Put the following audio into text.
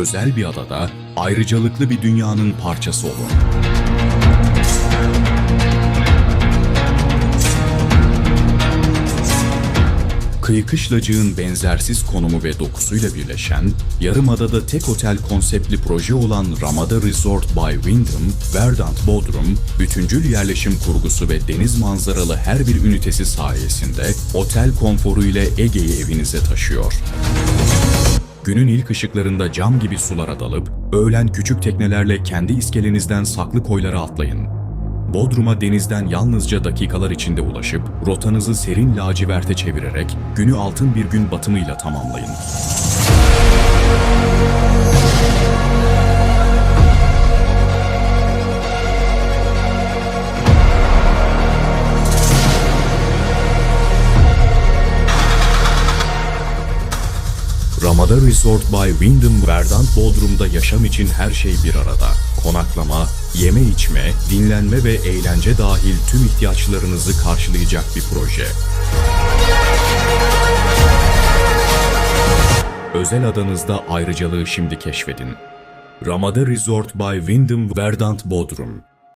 özel bir adada, ayrıcalıklı bir dünyanın parçası olun. Kıyı kışlacığın benzersiz konumu ve dokusuyla birleşen, Yarımada'da tek otel konseptli proje olan Ramada Resort by Wyndham, Verdant Bodrum, bütüncül yerleşim kurgusu ve deniz manzaralı her bir ünitesi sayesinde otel konforu ile Ege'yi evinize taşıyor. Günün ilk ışıklarında cam gibi sulara dalıp, öğlen küçük teknelerle kendi iskelenizden saklı koylara atlayın. Bodrum'a denizden yalnızca dakikalar içinde ulaşıp, rotanızı serin laciverte çevirerek günü altın bir gün batımıyla tamamlayın. Ramada Resort by Wyndham Verdant Bodrum'da yaşam için her şey bir arada. Konaklama, yeme içme, dinlenme ve eğlence dahil tüm ihtiyaçlarınızı karşılayacak bir proje. Özel adanızda ayrıcalığı şimdi keşfedin. Ramada Resort by Wyndham Verdant Bodrum